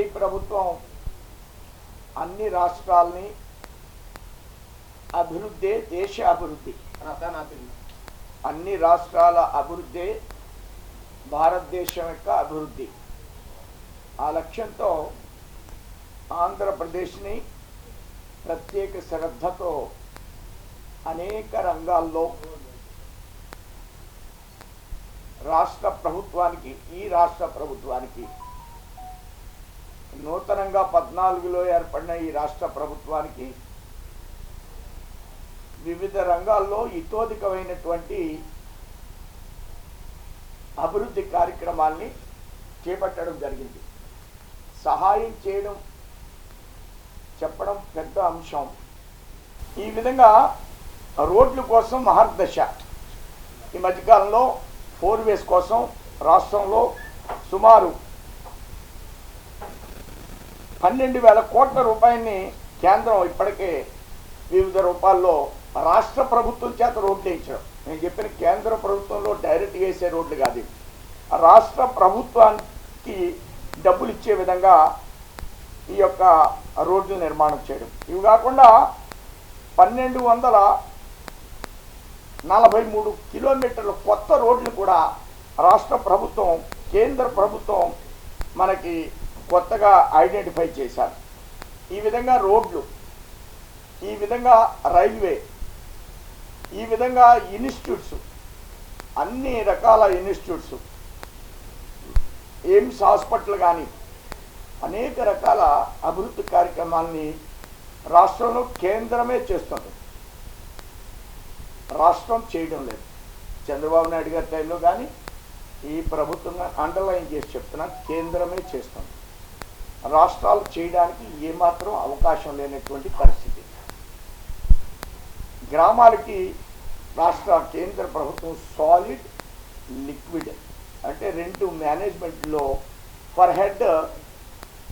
మోడీ ప్రభుత్వం అన్ని రాష్ట్రాలని అభివృద్ధి దేశ అభివృద్ధి. అన్ని రాష్ట్రాల అభివృద్ధి భారతదేశం యొక్క అభివృద్ధి. ఆ లక్ష్యంతో ఆంధ్రప్రదేశ్ని ప్రత్యేక శ్రద్ధతో అనేక రంగాల్లో రాష్ట్ర ప్రభుత్వానికి ఈ రాష్ట్ర ప్రభుత్వానికి నూతనంగా పద్నాలుగులో ఏర్పడిన ఈ రాష్ట్ర ప్రభుత్వానికి వివిధ రంగాల్లో ఇతోధికమైనటువంటి అభివృద్ధి కార్యక్రమాల్ని చేపట్టడం జరిగింది. సహాయం చేయడం చెప్పడం పెద్ద అంశం. ఈ విధంగా రోడ్ల కోసం మహర్దశ. ఈ మధ్యకాలంలో ఫోర్ వేస్ కోసం రాష్ట్రంలో సుమారు పన్నెండు వేల కోట్ల రూపాయల్ని కేంద్రం ఇప్పటికే వివిధ రూపాల్లో రాష్ట్ర ప్రభుత్వం చేత రోడ్లు వేయించడం నేను చెప్పిన కేంద్ర ప్రభుత్వంలో డైరెక్ట్ వేసే రోడ్లు కాదు రాష్ట్ర ప్రభుత్వానికి డబ్బులు ఇచ్చే విధంగా ఈ యొక్క రోడ్లు నిర్మాణం చేయడం. ఇవి కాకుండా పన్నెండు వందల నలభై మూడు కిలోమీటర్ల కొత్త రోడ్లు కూడా రాష్ట్ర ప్రభుత్వం కేంద్ర ప్రభుత్వం మనకి కొత్తగా ఐడెంటిఫై చేశారు. ఈ విధంగా రోడ్లు ఈ విధంగా రైల్వే ఈ విధంగా ఇన్స్టిట్యూట్స్ అన్ని రకాల ఇన్స్టిట్యూట్స్ ఎయిమ్స్ హాస్పిటల్ కానీ అనేక రకాల అభివృద్ధి కార్యక్రమాల్ని రాష్ట్రంలో కేంద్రమే చేస్తుంది. రాష్ట్రం చేయడం లేదు. చంద్రబాబు నాయుడు గారి టైంలో కానీ ఈ ప్రభుత్వం అండర్లైన్ చేసి చెప్తున్నా కేంద్రమే చేస్తుంది. రాష్ట్రాలు చేయడానికి ఏమాత్రం అవకాశం లేనటువంటి పరిస్థితి. గ్రామాలకి రాష్ట్ర కేంద్ర ప్రభుత్వం సాలిడ్ లిక్విడ్ అంటే రెండు మేనేజ్మెంట్లో పర్ హెడ్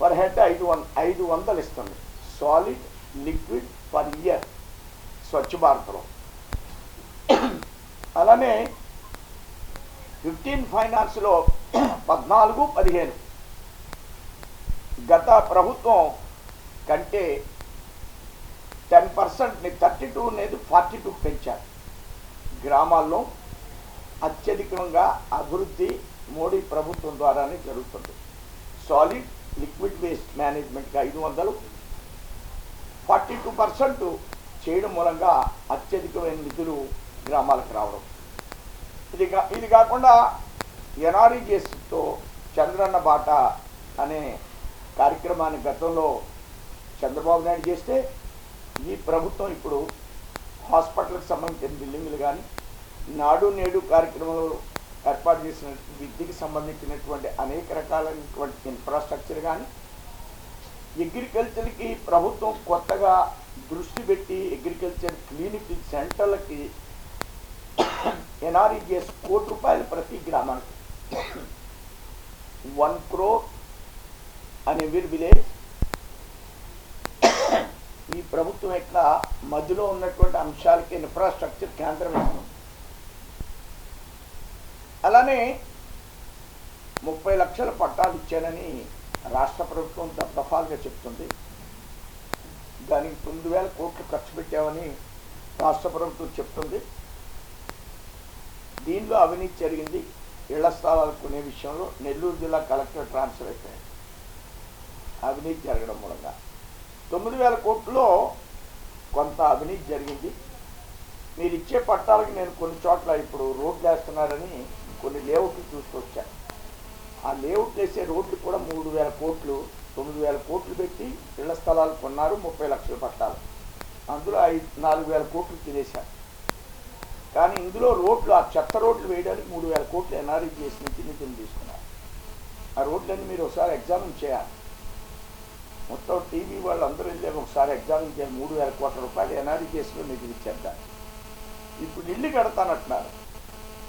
పర్ హెడ్ ఐదు వం ఐదు వందలు ఇస్తుంది. Solid liquid per year Swachh భారత్లో. అలానే ఫిఫ్టీన్ ఫైనాన్స్లో పద్నాలుగు పదిహేను. గత ప్రభుత్వం కంటే టెన్ పర్సెంట్ని థర్టీ టూ అనేది ఫార్టీ టూ పెంచారు. గ్రామాల్లో అత్యధికంగా అభివృద్ధి మోడీ ప్రభుత్వం ద్వారానే జరుగుతుంది. సాలిడ్ లిక్విడ్ వేస్ట్ మేనేజ్మెంట్కి ఐదు వందలు. ఫార్టీ టూ పర్సెంట్ చేయడం మూలంగా అత్యధికమైన నిధులు గ్రామాలకు రావడం. ఇది ఇది కాకుండా ఎన్ఆర్ఈజిఎస్తో చంద్రన్న బాట అనే కార్యక్రమాన్ని గతంలో చంద్రబాబు నాయుడు చేస్తే ఈ ప్రభుత్వం ఇప్పుడు హాస్పిటల్కి సంబంధించిన బిల్డింగ్లు కానీ నాడు నేడు కార్యక్రమంలో ఏర్పాటు చేసిన విద్యకి సంబంధించినటువంటి అనేక రకాలైనటువంటి ఇన్ఫ్రాస్ట్రక్చర్ కానీ అగ్రికల్చర్కి ప్రభుత్వం కొత్తగా దృష్టి పెట్టి అగ్రికల్చర్ క్లినిక్ సెంటర్లకి ఎన్ఆర్ఈజిఎస్ కోటి రూపాయలు ప్రతి గ్రామానికి. వన్ క్రోర్ అనే వీర్ విలేజ్. ఈ ప్రభుత్వం యొక్క మధ్యలో ఉన్నటువంటి అంశాలకి ఇన్ఫ్రాస్ట్రక్చర్ కేంద్రం ఇస్తుంది అలానే ముప్పై లక్షల పట్టాలు ఇచ్చానని రాష్ట్ర ప్రభుత్వం దఫాలుగా చెప్తుంది. దానికి తొమ్మిది వేల కోట్లు ఖర్చు పెట్టామని రాష్ట్ర ప్రభుత్వం చెప్తుంది. దీనిలో అవినీతి జరిగింది ఇళ్ళ స్థలాలు కొనే విషయంలో నెల్లూరు జిల్లా కలెక్టర్ ట్రాన్స్ఫర్ అయిపోయాడు. అవినీతి జరగడం మూలంగా. తొమ్మిది వేల కోట్లలో కొంత అవినీతి జరిగింది. మీరు ఇచ్చే పట్టాలకి నేను కొన్ని చోట్ల ఇప్పుడు రోడ్లు వేస్తున్నారని కొన్ని లేఅవుట్లు చూసుకొచ్చాను ఆ లేఅవుట్లు వేసే రోడ్లు కూడా మూడు వేల కోట్లు తొమ్మిది వేల కోట్లు పెట్టి ఇళ్ళ స్థలాలు కొన్నారు ముప్పై లక్షల పట్టాలు. అందులో ఐదు నాలుగు వేల కోట్లు తినేశారు. కానీ ఇందులో రోడ్లు ఆ చెత్త రోడ్లు వేయడానికి మూడు వేల కోట్లు ఎన్ఆర్ఈజిఎస్ నుంచి నిధులు తీసుకున్నారు. ఆ రోడ్లన్నీ మీరు ఒకసారి ఎగ్జామిన్ చేయాలి. మొత్తం టీవీ వాళ్ళు అందరూ వెళ్ళి ఒకసారి ఎగ్జామిన్ చేయాలి మూడు వేల కోట్ల రూపాయలు ఎన్ఆర్ఈజిఎస్లో నిధులు ఇచ్చేద్దాం? ఇప్పుడు ఇల్లు కడతానంటున్నారు.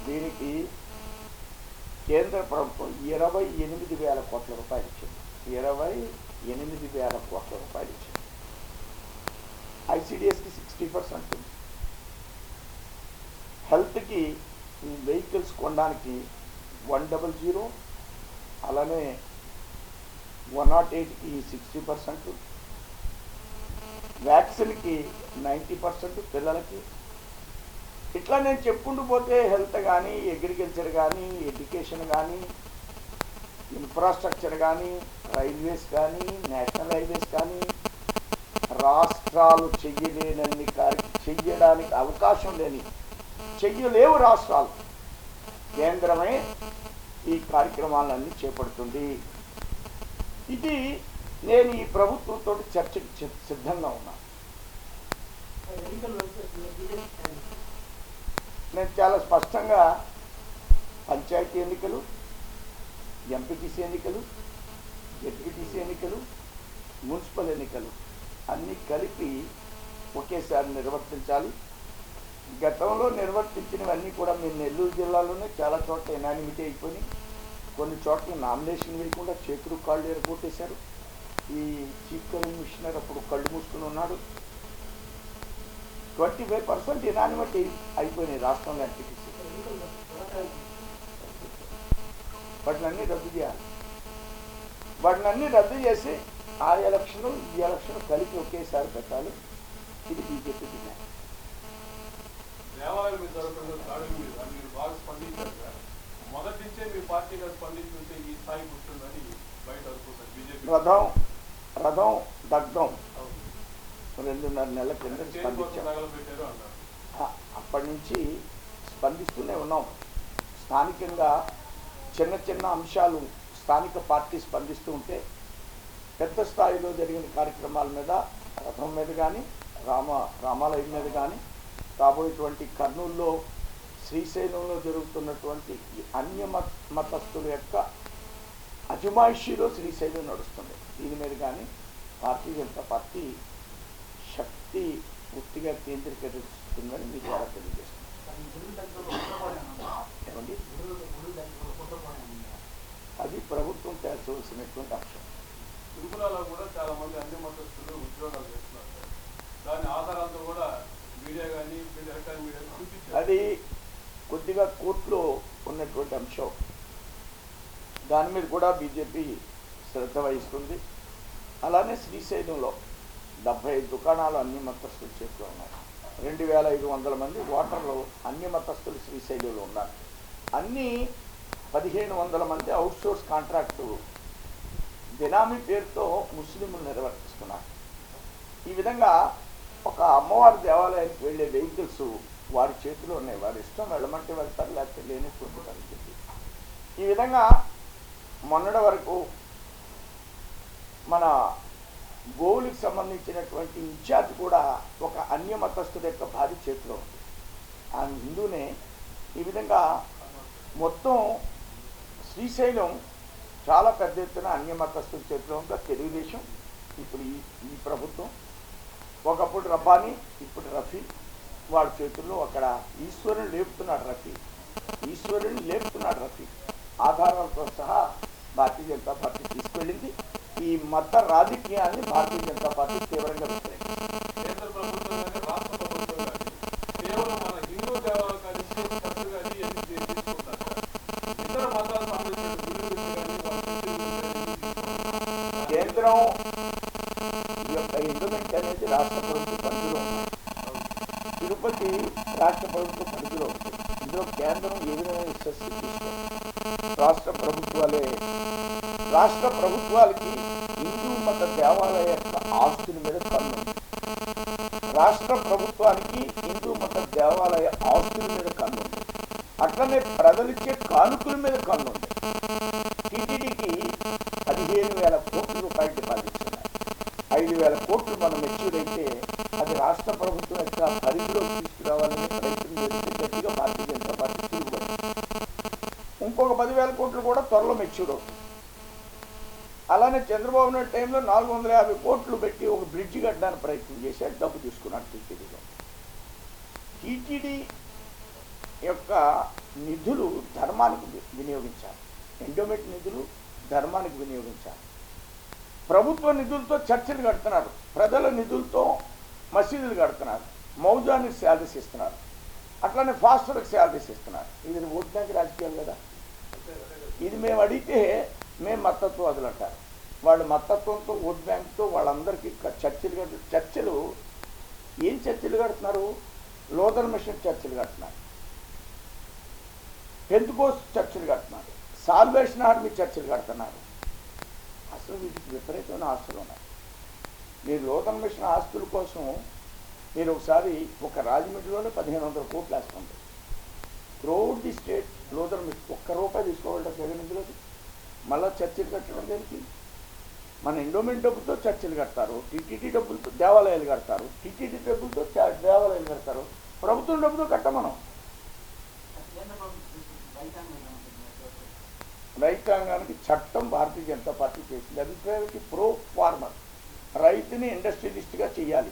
దీనికి కేంద్ర ప్రభుత్వం ఇరవై ఎనిమిది వేల కోట్ల రూపాయలు ఇచ్చింది. ఇరవై ఎనిమిది వేల కోట్ల రూపాయలు ఇచ్చింది. ఐసిడిఎస్కి సిక్స్టీ పర్సెంట్ ఉంది. హెల్త్కి వెహికల్స్ కొనడానికి వన్ డబల్ జీరో అలానే వన్ నాట్ ఎయిట్కి సిక్స్టీ పర్సెంట్. వ్యాక్సిన్కి నైంటీ పర్సెంట్ పిల్లలకి. ఇట్లా నేను చెప్పుకుంటూ పోతే హెల్త్ కానీ అగ్రికల్చర్ కానీ ఎడ్యుకేషన్ కానీ ఇన్ఫ్రాస్ట్రక్చర్ కానీ రైల్వేస్ కానీ నేషనల్ హైవేస్ కానీ రాష్ట్రాలు చెయ్యలేనన్ని కార్య చెయ్యడానికి అవకాశం లేని చెయ్యలేవు రాష్ట్రాలు. కేంద్రమే ఈ కార్యక్రమాలన్నీ చేపడుతుంది. ఇది నేను ఈ ప్రభుత్వంతో చర్చకు సిద్ధంగా ఉన్నా. నేను చాలా స్పష్టంగా పంచాయతీ ఎన్నికలు ఎంపీటీసీ ఎన్నికలు జడ్పీటీసీ ఎన్నికలు మున్సిపల్ ఎన్నికలు అన్నీ కలిపి ఒకేసారి నిర్వర్తించాలి. గతంలో నిర్వర్తించినవన్నీ కూడా మీ నెల్లూరు జిల్లాలోనే చాలా చోట్ల ఎనానిమిటీ అయిపోయి కొన్ని చోట్ల నామినేషన్ వేయకుండా చేతులు కాళ్ళు ఎరగొట్టేశారు. ఈ చీఫ్ కమిషనర్ అప్పుడు కళ్ళు మూసుకుని ఉన్నాడు. ట్వంటీ ఫైవ్ పర్సెంట్ ఎనానిమిటీ అయిపోయినాయి రాష్ట్రంలో ఎంపీటీసీ వాటిని అన్ని రద్దు చేయాలి. వాటిని అన్ని రద్దు చేసి ఆ ఎలక్షన్ ఈ ఎలక్షన్ కలిపి ఒకేసారి పెట్టాలి. ఇది బీజేపీ డిమాండ్. దేవాలయం మీద మీరు బాగా స్పందించారు మొదటి నుంచే మీ స్పందించుంటే ఈ వస్తుందని బయట అనుకుంటారు. బీజేపీ రథం రథం దగ్ధం. రెండున్నర నెలల కింద అప్పటి నుంచి స్పందిస్తూనే ఉన్నాం. స్థానికంగా చిన్న చిన్న అంశాలు స్థానిక పార్టీ స్పందిస్తూ ఉంటే పెద్ద స్థాయిలో జరిగిన కార్యక్రమాల మీద రథం మీద కానీ రామ రామాలయం మీద కానీ రాబోయేటువంటి కర్నూలులో శ్రీశైలంలో జరుగుతున్నటువంటి ఈ అన్య మత మతస్థుల యొక్క అజమాయిషీలో శ్రీశైలం నడుస్తుంది. దీని మీద కానీ భారతీయ జనతా పార్టీ శక్తి పూర్తిగా కేంద్రీకరిస్తుందని మీ ద్వారా తెలియజేస్తుంది అది ప్రభుత్వం తేల్చవలసినటువంటి అంశం. తిరుమలలో కూడా చాలా మంది అన్ని మతస్థులు ఉద్యోగాలు చేస్తున్నారు దాని ఆధారాలతో కూడా మీడియా కానీ మీడియా చూపించారు అది కొద్దిగా కోర్టులో ఉన్నటువంటి అంశం. దాని మీద కూడా బీజేపీ శ్రద్ధ వహిస్తుంది. అలానే శ్రీశైలంలో డెబ్బై ఐదు దుకాణాలు అన్ని మతస్థుల చేతిలో ఉన్నాయి. రెండు వేల ఐదు వందల మంది ఓటర్లు అన్ని మతస్థులు శ్రీశైలంలో ఉన్నారు. అన్ని పదిహేను వందల మంది అవుట్సోర్స్ కాంట్రాక్టు. బినామీ పేరుతో ముస్లింలు నిర్వర్తిస్తున్నారు. ఈ విధంగా ఒక అమ్మవారి దేవాలయానికి వెళ్ళే వెహికల్స్ వారి చేతిలో ఉన్నాయి. వారి ఇష్టం వెళ్ళమంటే వెళ్తారు లేకపోతే లేని చెప్పి ఈ విధంగా మొన్నటి వరకు మన గోవులకు సంబంధించినటువంటి ఇన్ఛార్జ్ కూడా ఒక అన్య మతస్థుడు యొక్క భార్య చేతిలో ఉంది. ఆమె హిందూనే ఈ విధంగా మొత్తం శ్రీశైలం చాలా పెద్ద ఎత్తున అన్య మతస్థుల చేతిలో ఉంది. తెలుగుదేశం ఇప్పుడు ఈ ఈ ప్రభుత్వం. ఒకప్పుడు రబ్బాని ఇప్పుడు రఫీ. వాడి చేతుల్లో అక్కడ ఈశ్వరుని లేపుతున్నాడు రఫీ ఈశ్వరుని లేపుతున్నాడు రఫీ ఆధారాలతో సహా భారతీయ జనతా పార్టీ తీసుకెళ్ళింది. ఈ మత రాజకీయాన్ని భారతీయ జనతా పార్టీ తీవ్రంగా కేంద్ర యొక్క ఎండోమెంట్ అనేది రాష్ట్ర ప్రభుత్వ తిరుపతి రాష్ట్ర ప్రభుత్వం పరిధిలో ఇందులో కేంద్రం ఏ విధమైన విశ్వసి రాష్ట్ర ప్రభుత్వాలే రాష్ట్ర ప్రభుత్వాలకి హిందూ మత దేవాలయ యొక్క ఆస్తుల మీద పన్ను. రాష్ట్ర ప్రభుత్వానికి హిందూ మత దేవాలయ ఆస్తుల మీద కన్ను. అట్లనే ప్రజలిచ్చే కానుకల మీద కన్ను. అధ్యక్షుడు అలానే చంద్రబాబు నాయుడు టైంలో నాలుగు వందల యాభై కోట్లు పెట్టి ఒక బ్రిడ్జ్ కట్టడానికి ప్రయత్నం చేశాడు డబ్బు తీసుకున్నాడు టీటీడీలో. టీటీడీ యొక్క నిధులు ధర్మానికి వినియోగించాలి. ఎండోమెంట్ నిధులు ధర్మానికి వినియోగించాలి. ప్రభుత్వ నిధులతో చర్చలు కడుతున్నారు. ప్రజల నిధులతో మసీదులు కడుతున్నారు. మౌజానికి శాలరీస్ ఇస్తున్నారు. అట్లనే ఫాస్టర్కి శాలరీస్ ఇస్తున్నారు. ఇది ఓట్ బ్యాంక్ రాజకీయాలు కదా. ఇది మేము అడిగితే మేము మతత్వాదులు అంటారు. వాళ్ళు మతత్వంతో ఓట్ బ్యాంక్తో వాళ్ళందరికీ చర్చలు కట్టు చర్చలు ఏం చర్చలు కడుతున్నారు? లోదర్ మిషన్ చర్చలు కడుతున్నారు. పెంతుకోస్ చర్చలు కడుతున్నారు. సాల్వేషన్ ఆర్మీ చర్చలు కడుతున్నారు. అసలు వీటికి విపరీతమైన ఆస్తులు ఉన్నాయి. మీరు లోదర్ మిషన్ ఆస్తుల కోసం మీరు ఒకసారి ఒక రాజమండ్రిలోనే పదిహేను వందల కోట్లు వేసుకుంటారు. త్రూఅవుట్ ది స్టేట్ లోదర్ మీకు ఒక్క రూపాయి తీసుకోవాలంటే జగన్ ఇందులోకి మళ్ళీ చర్చిలు కట్టడం దేనికి? మన ఎండోమెంట్ డబ్బుతో చర్చలు కడతారు టీటీడీ డబ్బులతో దేవాలయాలు కడతారు టీటీడీ డబ్బులతో దేవాలయాలు కడతారు. ప్రభుత్వం డబ్బుతో కట్ట మనం. రైతాంగానికి చట్టం భారతీయ జనతా పార్టీ చేసింది. అభిప్రాయానికి ప్రో ఫార్మర్. రైతుని ఇండస్ట్రియలిస్ట్గా చేయాలి.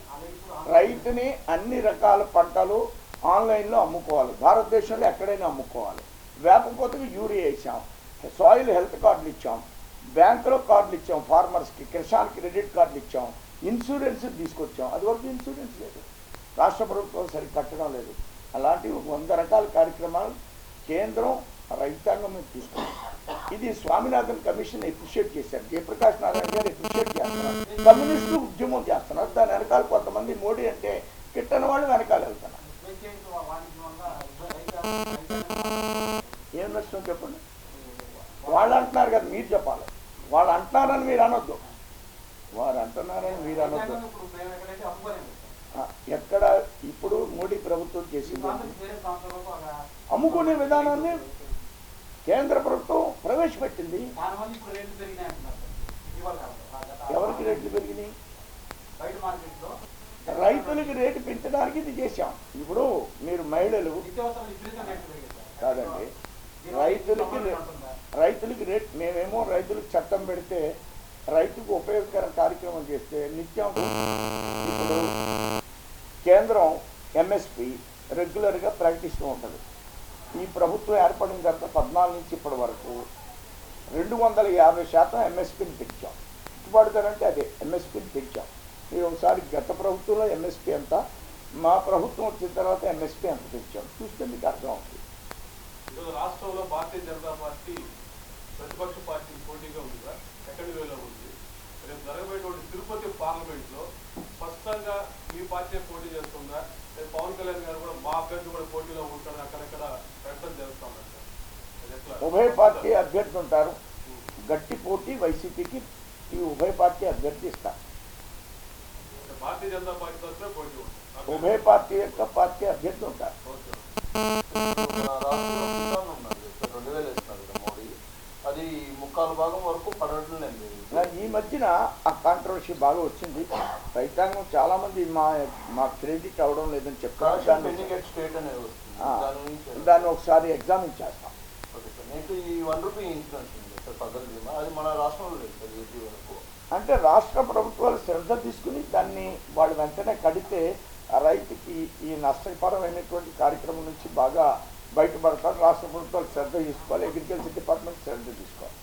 రైతుని అన్ని రకాల పంటలు ఆన్లైన్లో అమ్ముకోవాలి. భారతదేశంలో ఎక్కడైనా అమ్ముకోవాలి. వేపకోతకు యూరియా ఇచ్చాం సాయిల్ హెల్త్ కార్డులు ఇచ్చాం. బ్యాంకులో కార్డులు ఇచ్చాం. ఫార్మర్స్కి కిసాన్ క్రెడిట్ కార్డులు ఇచ్చాం. ఇన్సూరెన్స్ తీసుకొచ్చాం. అదివరకు ఇన్సూరెన్స్ లేదు. రాష్ట్ర ప్రభుత్వం సరిగ్గా కట్టడం లేదు. అలాంటి వంద రకాల కార్యక్రమాలు కేంద్రం రైతాంగం మీద ఇది స్వామినాథన్ కమిషన్ ఎప్రిషియేట్ చేశారు. జయప్రకాష్ నారాయణ గారు ఎప్రిషియేట్ చేస్తున్నారు. కమ్యూనిస్టులు ఉద్యమం చేస్తున్నారు. దాని వెనకాల కొంతమంది మోడీ అంటే కిట్టని వాళ్ళు వెనకాల వెళ్తున్నారు వ్యతిరేక వాణిజ్యం వల్ల రైతాంగం రైతాంగం ఏం నష్టం చెప్పండి? వాళ్ళు అంటున్నారు కదా మీరు చెప్పాలి. వాళ్ళు అంటున్నారని మీరు అనొద్దు. వారు అంటున్నారని మీరు అనొద్దు. ఎక్కడ ఇప్పుడు మోడీ ప్రభుత్వం చేసింది అమ్ముకునే విధానాన్ని కేంద్ర ప్రభుత్వం ప్రవేశపెట్టింది. రేట్లు పెరిగినాయి ఎవరికి రేట్లు పెరిగినాయి? వస్తువులకి రేటు పెంచడానికి ఇది చేశాం. ఇప్పుడు మీరు మహిళలు కాదండి రైతులకి రైతులకి రేట్ మేమేమో రైతులకు చట్టం పెడితే రైతుకు ఉపయోగకర కార్యక్రమం చేస్తే నిత్యం ఇప్పుడు కేంద్రం ఎంఎస్పి రెగ్యులర్గా ప్రకటిస్తూ ఉంటుంది. ఈ ప్రభుత్వం ఏర్పడిన తర్వాత పద్నాలుగు నుంచి ఇప్పటి వరకు రెండు వందల యాభై శాతం ఎంఎస్పిని పెంచాం. గిట్టుబాటు ధర అంటే అదే ఎంఎస్పిని పెంచాం. మీరు ఒకసారి గత ప్రభుత్వంలో ఎంఎస్పి ఎంత మా ప్రభుత్వం వచ్చిన తర్వాత ఎంఎస్పి ఎంత పెంచాం చూస్తే మీకు అర్థం అవుతుంది. రాష్ట్రంలో భారతీయ జనతా పార్టీ ప్రతిపక్ష పార్టీ పోటీగా ఉందిగా సెకండ్ వేలో ఉంది. రేపు జరగబోయేటువంటి తిరుపతి పార్లమెంట్లో స్పష్టంగా మీ పార్టీ పోటీ చేస్తుందా? రేపు పవన్ కళ్యాణ్ గారు కూడా మా అభ్యర్థి కూడా పోటీలో ఉంటాడు అక్కడక్కడ ప్రకటన చేస్తా? ఉభయ పార్టీ అభ్యర్థి ఉంటారు. గట్టి పోటీ వైసీపీకి ఈ ఉభయ పార్టీ అభ్యర్థి ఇస్తారు. భారతీయ జనతా పార్టీ తరఫున పోటీ ఉంటుంది. ఉభయ పార్టీ యొక్క పార్టీ అభ్యర్థి ఉంటారు? అది ముక్కాలు భాగం వరకు ఈ మధ్యన ఆ కాంట్రవర్సీ బాగా వచ్చింది. రైతాంగం చాలా మంది మా మా క్రెడిట్ అవడం లేదని చెప్తారు దాన్ని ఒకసారి ఎగ్జామిన్ చేస్తాం ఓకే సార్. నెక్స్ట్ ఈ వన్ రూపీ ఇన్సూరెన్స్ ఉంది సార్ అది మన రాష్ట్రంలో లేదు సార్ ఏపీ వరకు. అంటే రాష్ట్ర ప్రభుత్వాలు శ్రద్ధ తీసుకుని దాన్ని వాళ్ళు వెంటనే కడితే రైతుకి ఈ నష్టపరమైనటువంటి కార్యక్రమం నుంచి బాగా బయటపడతారు. రాష్ట్ర ప్రభుత్వాలు శ్రద్ధ తీసుకోవాలి. అగ్రికల్చర్ డిపార్ట్మెంట్ శ్రద్ధ తీసుకోవాలి.